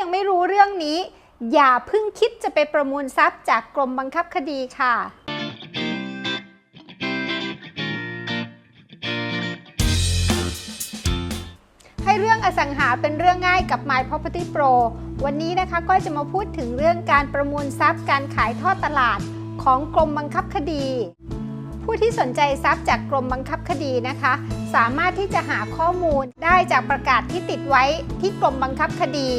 ยังไม่รู้เรื่องนี้ อย่าเพิ่งคิดจะไปประมูลทรัพย์จากกรมบังคับคดีค่ะให้เรื่องอสังหาเป็นเรื่องง่ายกับ My Property Pro วันนี้นะคะก็จะมาพูดถึงเรื่องการประมูลทรัพย์การขายทอดตลาดของกรมบังคับคดี ผู้ที่สนใจทรัพย์จากกรมบังคับคดีนะคะ สามารถที่จะหาข้อมูลได้จากประกาศที่ติดไว้ที่กรมบังคับคดี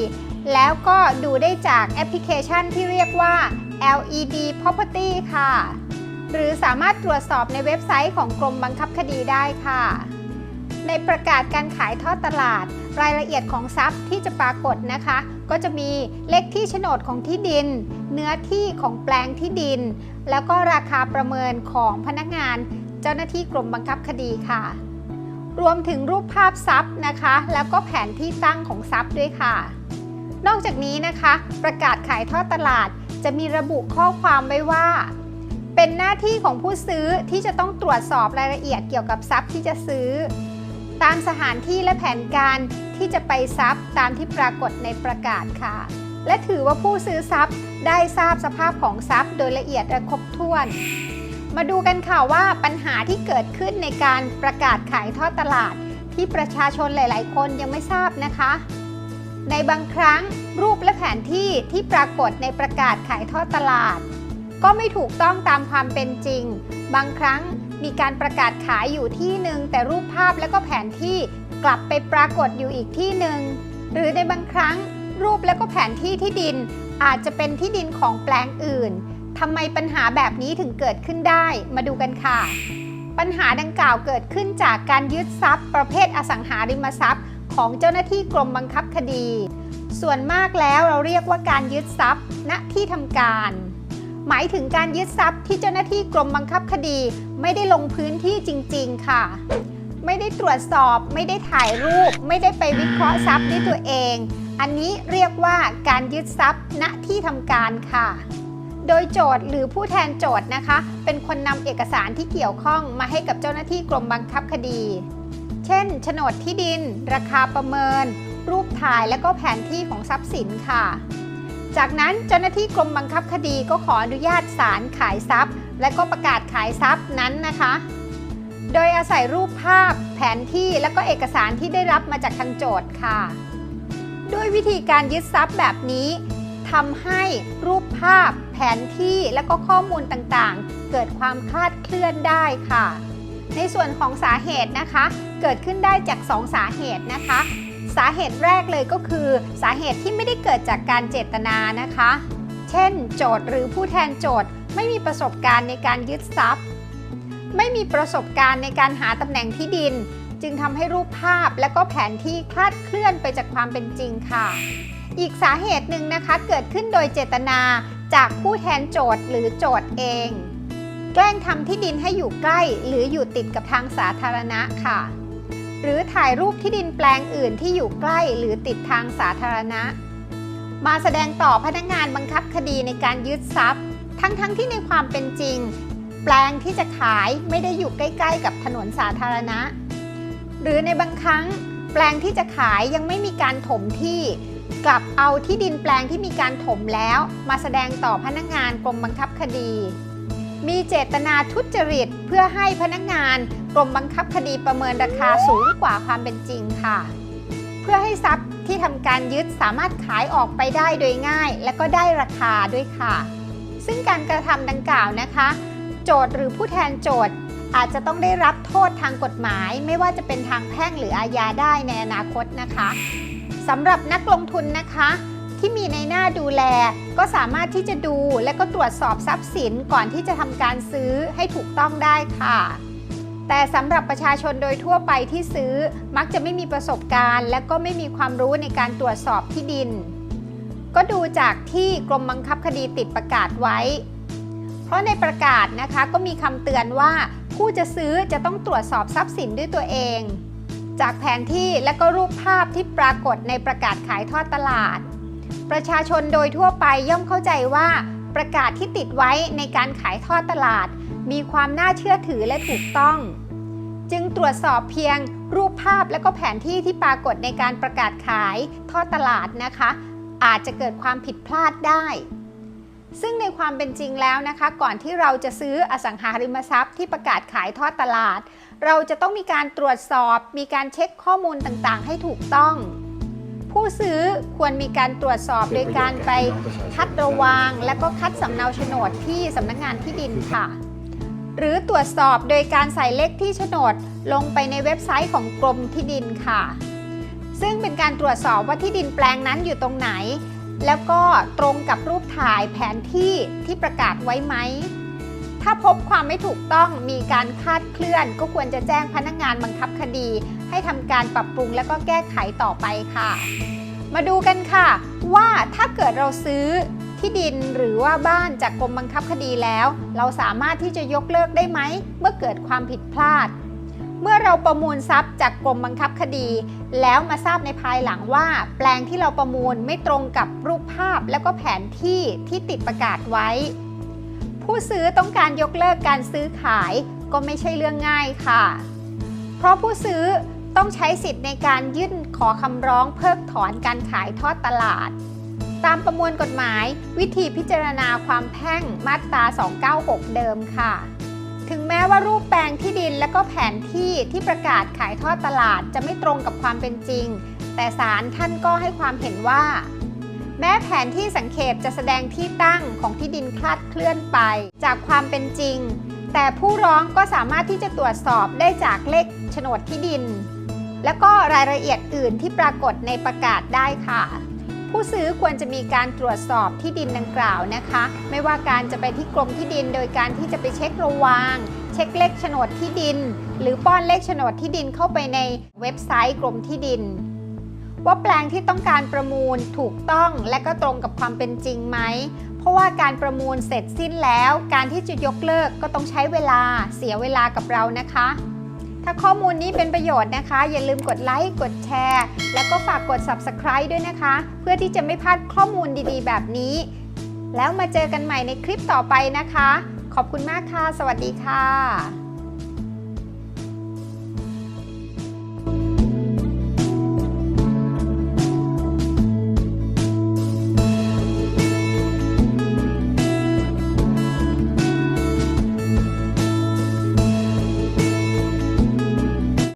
แล้วก็ดูได้จากแอปพลิเคชันที่เรียกว่า LED Property ค่ะ หรือสามารถตรวจสอบในเว็บไซต์ของกรมบังคับคดีได้ค่ะ ในประกาศการขายทอดตลาด รายละเอียดของทรัพย์ที่จะปรากฏนะคะ ก็จะมีเลขที่โฉนดของที่ดิน เนื้อที่ของแปลงที่ดิน แล้วก็ราคาประเมินของพนักงาน เจ้าหน้าที่กรมบังคับคดีค่ะ รวมถึงรูปภาพทรัพย์นะคะ แล้วก็แผนที่ตั้งของทรัพย์ด้วยค่ะ นอกจากนี้นะคะ ประกาศขายทอดตลาด จะมีระบุข้อความไว้ว่า เป็นหน้าที่ของผู้ซื้อที่จะต้องตรวจสอบรายละเอียดเกี่ยวกับทรัพย์ที่จะซื้อ ตามสถานที่และแผนการที่จะไปทรัพย์ตามที่ปรากฏในประกาศค่ะ และถือว่าผู้ซื้อทรัพย์ได้ทราบสภาพของทรัพย์ โดยละเอียดและครบถ้วน มาดูกันค่ะว่าปัญหาที่เกิดขึ้นในการประกาศขายทอดตลาด ที่ประชาชนหลาย ๆ คนยังไม่ทราบนะคะ ในบางครั้งรูปและแผนที่ที่ปรากฏในประกาศขายทอดตลาด ก็ไม่ถูกต้องตามความเป็นจริง บางครั้งมีการประกาศขายอยู่ที่หนึ่งแต่รูปภาพและก็แผนที่กลับไปปรากฏอยู่อีกที่หนึ่งหรือในบางครั้งรูปและก็แผนที่ที่ดินอาจจะเป็นที่ดินของแปลงอื่นทำไมปัญหาแบบนี้ถึงเกิดขึ้นได้ มาดูกันค่ะ ปัญหาดังกล่าวเกิดขึ้นจากการยึดทรัพย์ ประเภทอสังหาริมทรัพย์ ของเจ้าหน้าที่กรมบังคับคดี ส่วนมากแล้วเราเรียกว่าการยึดทรัพย์ ณที่ทำการ หมายถึงการยึดทรัพย์ที่เจ้าหน้าที่กรมบังคับคดี ไม่ได้ลงพื้นที่จริง ๆ ค่ะ ไม่ได้ตรวจสอบ ไม่ได้ถ่ายรูป ไม่ได้ไปวิเคราะห์ทรัพย์ด้วยตัวเอง อันนี้เรียกว่าการยึดทรัพย์ ณที่ทำการค่ะโดยโจทย์หรือผู้แทนโจทย์นะคะ เป็นคนนำเอกสารที่เกี่ยวข้องมาให้กับเจ้าหน้าที่กรมบังคับคดี เช่นโฉนดที่ดิน ราคาประเมิน รูปถ่ายและก็แผนที่ของทรัพย์สินค่ะ จากนั้นเจ้าหน้าที่กรมบังคับคดีก็ขออนุญาตศาลขายทรัพย์ และก็ประกาศขายทรัพย์นั้นนะคะ โดยอาศัยรูปภาพ แผนที่และก็เอกสารที่ได้รับมาจากทางโจทย์ค่ะ ด้วยวิธีการยึดทรัพย์แบบนี้ทำให้รูปภาพ แผนที่และก็ข้อมูลต่างๆ เกิดความคลาดเคลื่อนได้ค่ะ ในส่วนของสาเหตุนะคะ เกิดขึ้นได้จาก 2 สาเหตุนะคะ สาเหตุแรกเลยก็คือ สาเหตุที่ไม่ได้เกิดจากการเจตนานะคะ เช่น โจทย์หรือผู้แทนโจทย์ ไม่มีประสบการณ์ในการยึดทรัพย์ ไม่มีประสบการณ์ในการหาตำแหน่งที่ดิน จึงทำให้รูปภาพและก็แผนที่คลาดเคลื่อนไปจากความเป็นจริงค่ะ อีกสาเหตุหนึ่งนะคะเกิดขึ้นโดยเจตนาจากผู้แทนโจทย์หรือโจทย์เองแกล้งทำที่ดินให้อยู่ใกล้หรืออยู่ติดกับทางสาธารณะค่ะ หรือถ่ายรูปที่ดินแปลงอื่นที่อยู่ใกล้หรือติดทางสาธารณะ มาแสดงต่อพนักงานบังคับคดีในการยึดทรัพย์ ทั้งๆทที่ในความเป็นจริง แปลงที่จะขายไม่ได้อยู่ใกล้ๆ กับถนนสาธารณะ หรือในบางครั้ง แปลงที่จะขายยังไม่มีการถมที่กลับเอาที่ดินแปลงที่มีการถมแล้ว มาแสดงต่อพนักงานกรมบังคับคดี มีเจตนาทุจริตเพื่อให้พนักงานกรมบังคับคดีประเมินราคาสูงกว่าความเป็นจริงค่ะ เพื่อให้ทรัพย์ที่ทำการยึดสามารถขายออกไปได้โดยง่าย และก็ได้ราคาด้วยค่ะ ซึ่งการกระทำดังกล่าวนะคะ โจทย์หรือผู้แทนโจทย์อาจจะต้องได้รับโทษทางกฎหมาย ไม่ว่าจะเป็นทางแพ่งหรืออาญาได้ในอนาคตนะคะสำหรับนักลงทุนนะคะ ที่มีในหน้าดูแล ก็สามารถที่จะดูและก็ตรวจสอบทรัพย์สินก่อนที่จะทำการซื้อให้ถูกต้องได้ค่ะ แต่สำหรับประชาชนโดยทั่วไปที่ซื้อมักจะไม่มีประสบการณ์ และก็ไม่มีความรู้ในการตรวจสอบที่ดิน ก็ดูจากที่กรมบังคับคดีติดประกาศไว้ เพราะในประกาศนะคะก็มีคำเตือนว่าผู้จะซื้อจะต้องตรวจสอบทรัพย์สินด้วยตัวเองจากแผนที่และก็รูปภาพที่ปรากฏในประกาศขายทอดตลาด ประชาชนโดยทั่วไปย่อมเข้าใจว่าประกาศที่ติดไว้ในการขายทอดตลาด มีความน่าเชื่อถือและถูกต้อง จึงตรวจสอบเพียงรูปภาพและก็แผนที่ที่ปรากฏในการประกาศขายทอดตลาดนะคะ อาจจะเกิดความผิดพลาดได้ ซึ่งในความเป็นจริงแล้วนะคะ ก่อนที่เราจะซื้ออสังหาริมทรัพย์ที่ประกาศขายทอดตลาด เราจะต้องมีการตรวจสอบ มีการเช็คข้อมูลต่างๆ ให้ถูกต้อง ผู้ซื้อควรมีการตรวจสอบโดยการไปคัดระวางและก็คัดสำเนาโฉนดที่สำนักงานที่ดินค่ะ หรือตรวจสอบโดยการใส่เลขที่โฉนดลงไปในเว็บไซต์ของกรมที่ดินค่ะ ซึ่งเป็นการตรวจสอบว่าที่ดินแปลงนั้นอยู่ตรงไหน แล้วก็ตรงกับรูปถ่ายแผนที่ที่ประกาศไว้ไหม ถ้าพบความไม่ถูกต้องมีการคาดเคลื่อน ก็ควรจะแจ้งพนักงานบังคับคดี ให้ทำการปรับปรุงและก็แก้ไขต่อไปค่ะ มาดูกันค่ะ ว่าถ้าเกิดเราซื้อที่ดินหรือว่าบ้านจากกรมบังคับคดีแล้ว เราสามารถที่จะยกเลิกได้ไหม เมื่อเกิดความผิดพลาด เมื่อเราประมูลทรัพย์จากกรมบังคับคดี แล้วมาทราบในภายหลังว่า แปลงที่เราประมูลไม่ตรงกับรูปภาพและก็แผนที่ที่ติดประกาศไว้ ผู้ซื้อต้องการยกเลิกการซื้อขายก็ไม่ใช่เรื่องง่ายค่ะ เพราะผู้ซื้อต้องใช้สิทธิ์ในการยื่นขอคำร้องเพิกถอนการขายทอดตลาด ตามประมวลกฎหมายวิธีพิจารณาความแพ่งมาตรา 296 เดิมค่ะ ถึงแม้ว่ารูปแปลงที่ดินและก็แผนที่ที่ประกาศขายทอดตลาดจะไม่ตรงกับความเป็นจริง แต่ศาลท่านก็ให้ความเห็นว่า แม้แผนที่สังเขปจะแสดงที่ตั้งของที่ดินคลาดเคลื่อนไป จากความเป็นจริง แต่ผู้ร้องก็สามารถที่จะตรวจสอบได้จากเลขโฉนดที่ดิน และก็รายละเอียดอื่นที่ปรากฏในประกาศได้ค่ะ ผู้ซื้อควรจะมีการตรวจสอบที่ดินดังกล่าวนะคะ ไม่ว่าการจะไปที่กรมที่ดิน โดยการที่จะไปเช็คระวาง เช็คเลขโฉนดที่ดิน หรือป้อนเลขโฉนดที่ดินเข้าไปในเว็บไซต์กรมที่ดิน ว่าแปลงที่ต้องการประมูลถูกต้องและก็ตรงกับความเป็นจริงไหม เพราะว่าการประมูลเสร็จสิ้นแล้ว การที่จะยกเลิกก็ต้องใช้เวลาเสียเวลากับเรานะคะ ถ้าข้อมูลนี้เป็นประโยชน์นะคะ อย่าลืมกดไลค์กดแชร์ แล้วก็ฝากกด Subscribe ด้วยนะคะ เพื่อที่จะไม่พลาดข้อมูลดีๆ แบบนี้ แล้วมาเจอกันใหม่ในคลิปต่อไปนะคะ ขอบคุณมากค่ะ สวัสดีค่ะ